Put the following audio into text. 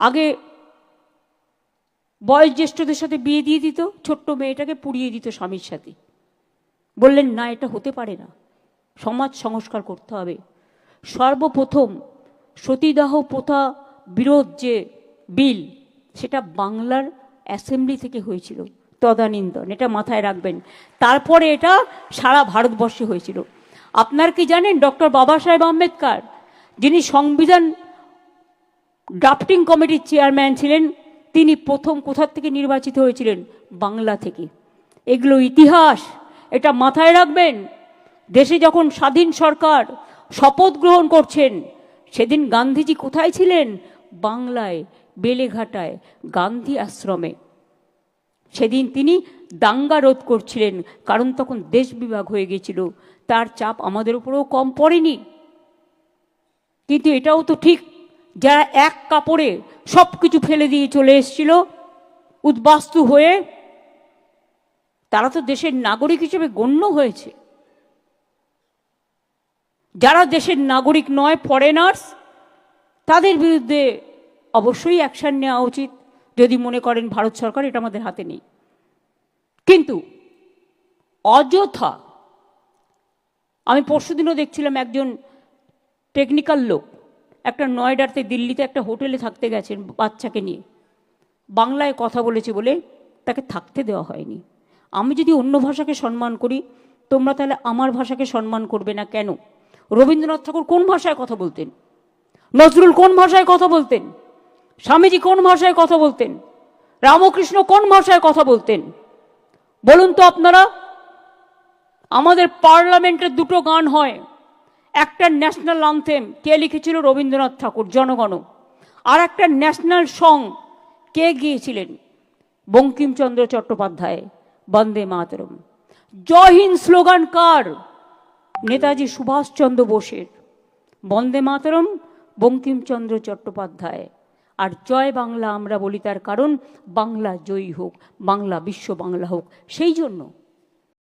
আগে বয়োজ্যেষ্ঠদের সাথে বিয়ে দিয়ে দিত, ছোট্ট মেয়েটাকে পুড়িয়ে দিত স্বামীর সাথে। বললেন, না, এটা হতে পারে না। সমাজ সংস্কার করতে হবে। সর্বপ্রথম সতীদাহ প্রথা বিরোধ যে বিল, সেটা বাংলার অ্যাসেম্বলি থেকে হয়েছিল তদানীন্দন এটা মাথায় রাখবেন। তারপরে এটা সারা ভারতবর্ষে হয়েছিল। আপনার কি জানেন, ডক্টর বাবা সাহেব আম্বেদকর, যিনি সংবিধান ড্রাফটিং কমিটির চেয়ারম্যান ছিলেন। তিনি প্রথম কোথার থেকে নির্বাচিত হয়েছিলেন? বাংলা থেকে। এগুলো ইতিহাস। এটা মাথায় রাখবেন। দেশে যখন স্বাধীন সরকার শপথ গ্রহণ করছেন, সেদিন গান্ধীজি কোথায় ছিলেন? বাংলায়, বেলেঘাটায়, গান্ধী আশ্রমে। সেদিন তিনি দাঙ্গা রোধ করছিলেন, কারণ তখন দেশ বিভাগ হয়ে গেছিল। তার চাপ আমাদের উপরেও কম পড়েনি। কিন্তু এটাও তো ঠিক যারা এক কাপড়ে সব কিছু ফেলে দিয়ে চলে এসেছিল, উদ্বাস্তু হয়ে তারা তো দেশের নাগরিক হিসেবে গণ্য হয়েছে। যারা দেশের নাগরিক নয় ফরেনার্স তাদের বিরুদ্ধে অবশ্যই অ্যাকশন নেওয়া উচিত। যদি মনে করেন ভারত সরকার, এটা আমাদের হাতে নেই। কিন্তু অযথা আমি পরশুদিনও দেখছিলাম একজন টেকনিক্যাল লোক একটা নয়ডাতে দিল্লিতে একটা হোটেলে থাকতে গেছেন বাচ্চাকে নিয়ে। বাংলায় কথা বলেছে বলে তাকে থাকতে দেওয়া হয়নি। আমি যদি অন্য ভাষাকে সম্মান করি, তোমরা তাহলে আমার ভাষাকে সম্মান করবে না কেন? রবীন্দ্রনাথ ঠাকুর কোন ভাষায় কথা বলতেন? নজরুল কোন ভাষায় কথা বলতেন? স্বামীজি কোন ভাষায় কথা বলতেন? রামকৃষ্ণ কোন ভাষায় কথা বলতেন? বলুন তো আপনারা, আমাদের পার্লামেন্টের দুটো গান হয়। একটা ন্যাশনাল আনথেম কে লিখেছিল রবীন্দ্রনাথ ঠাকুর, জনগণ। আর একটা ন্যাশনাল সং কে গিয়েছিলেন? বঙ্কিমচন্দ্র চট্টোপাধ্যায়, বন্দে মাতরম। জয় হিন্দ স্লোগান কার? নেতাজি সুভাষচন্দ্র বোসের। বন্দে মাতরম, বঙ্কিমচন্দ্র চট্টোপাধ্যায়। আর জয় বাংলা আমরা বলি তার কারণ, বাংলা জয়ী হোক, বাংলা বিশ্ব বাংলা হোক, সেই জন্য